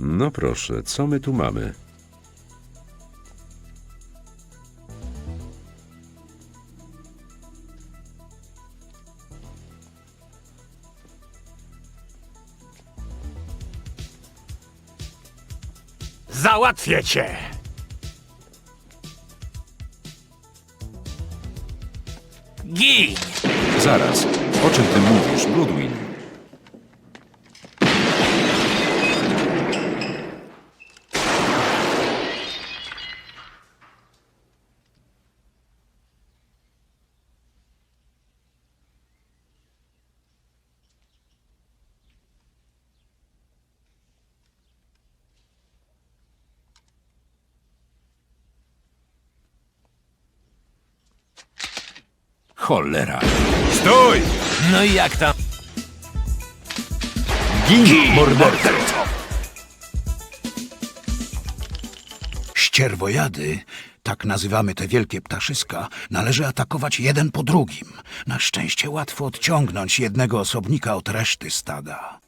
No proszę, co my tu mamy? Załatwię cię! Gin! Zaraz, o czym ty mówisz, Bloodwin? Cholera. Stój! No i jak tam? Gin, morderco! Ścierwojady, tak nazywamy te wielkie ptaszyska, należy atakować jeden po drugim. Na szczęście łatwo odciągnąć jednego osobnika od reszty stada.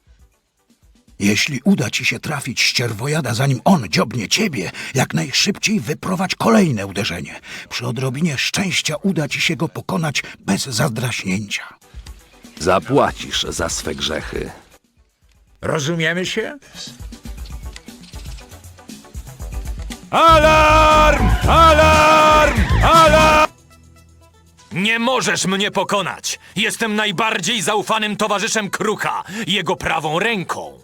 Jeśli uda ci się trafić ścierwojada, zanim on dziobnie ciebie, jak najszybciej wyprowadź kolejne uderzenie. Przy odrobinie szczęścia uda ci się go pokonać bez zadraśnięcia. Zapłacisz za swe grzechy. Rozumiemy się? Alarm! Alarm! Alarm! Nie możesz mnie pokonać! Jestem najbardziej zaufanym towarzyszem Kruka, jego prawą ręką.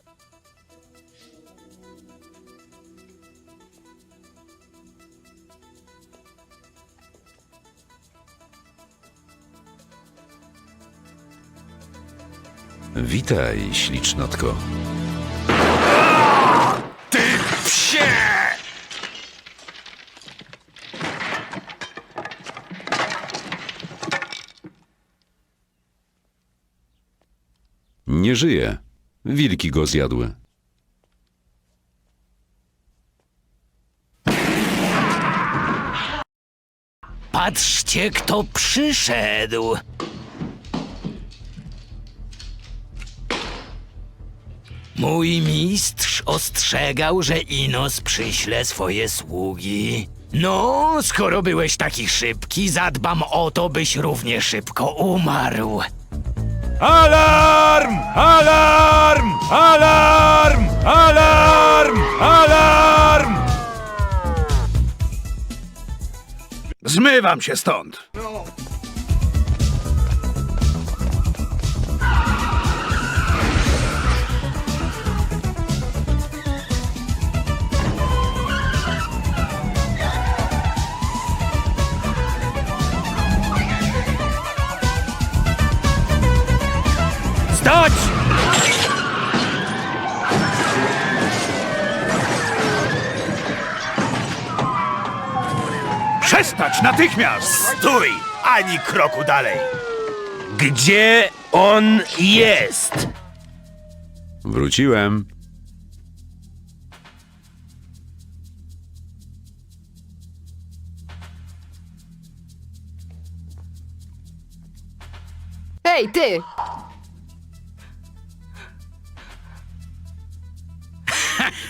Witaj, ślicznotko. Psie! Nie żyje. Wilki go zjadły. Patrzcie, kto przyszedł. Mój mistrz ostrzegał, że Inos przyśle swoje sługi. No, skoro byłeś taki szybki, zadbam o to, byś równie szybko umarł. Alarm! Alarm! Alarm! Alarm! Alarm! Zmywam się stąd! Stać! Przestać natychmiast! Stój! Ani kroku dalej! Gdzie on jest? Wróciłem. Hej, ty!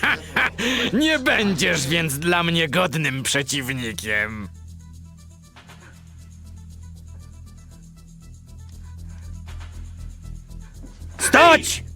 Nie będziesz więc dla mnie godnym przeciwnikiem. Stać!